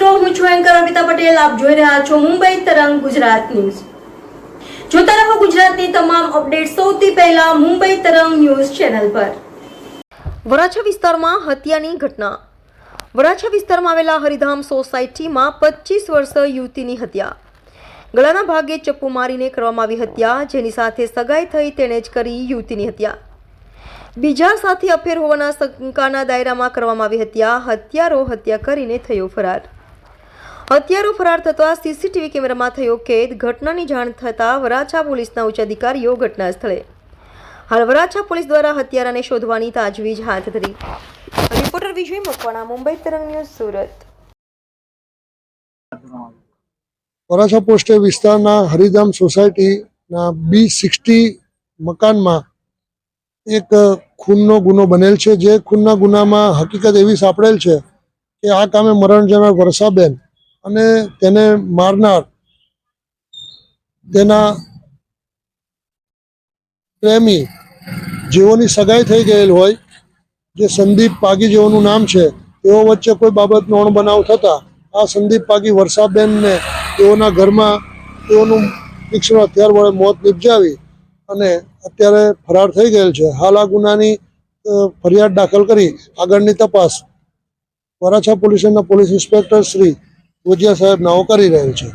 મિત્રો હું છું એન્કર અમિતા પટેલ. આપ જોઈ રહ્યા છો મુંબઈ તરંગ ગુજરાત ન્યૂઝ. જોતા રહો ગુજરાતની તમામ અપડેટ સૌથી પહેલા મુંબઈ તરંગ ન્યૂઝ ચેનલ પર. વરાછા વિસ્તારમાં હત્યાની ઘટના. વરાછા વિસ્તારમાં આવેલા હરિધામ સોસાયટીમાં પચીસ વર્ષ યુવતીની હત્યા. ગળાના ભાગે ચપ્પુ મારીને કરવામાં આવી હત્યા, જેની સાથે સગાઈ થઈ તેણે જ કરી યુવતીની હત્યા. બીજા સાથે અફેર હોવાના શંકાના દાયરામાં કરવામાં આવી હત્યા, હત્યારો હત્યા કરીને થયો ફરાર. હત્યારો ફરાર થતા સીસીટીવી કેમેરામાં થયો કેદ. ઘટનાની જાણ થતાં વરાછા પોલીસના ઉચ્ચ અધિકારીઓ ઘટના સ્થળે હાલ વરાછા પોલીસ દ્વારા હત્યારાને શોધવાની તાજવીજ હાથ ધરી. રિપોર્ટર વિજય મકવાણા, મુંબઈ તરંગ ન્યૂઝ, સુરત. વરાછા પોસ્ટે વિસ્તારના હરિધામ સોસાયટીના બી સિક્સટી મકાનમાં એક ખૂનનો ગુનો બનેલ છે. જે ખૂનના ગુનામાં હકીકત એવી સાંપડેલ છે કે આ કામે મરણ જનાર વર્ષાબેન અને તેને મારનાર, તેના પ્રેમી જેઓની સગાઈ થઈ ગયેલ હોય, જે સંદીપ પાગી જેઓનું નામ છે, તેઓ વચ્ચે કોઈ બાબતનો અણબનાવ થતા, આ સંદીપ પાગી વર્ષાબેનને તેઓના ઘરમાં તેઓનું તીક્ષ્ણ હથિયાર વડે મોત નિપજાવી અને અત્યારે ફરાર થઈ ગયેલ છે. હાલ આ ગુનાની ફરિયાદ દાખલ કરી આગળની તપાસ વરાછા પોલીસના પોલીસ ઇન્સ્પેક્ટર શ્રી ગોજિયા સાહેબ નવો કરી રહ્યું છે.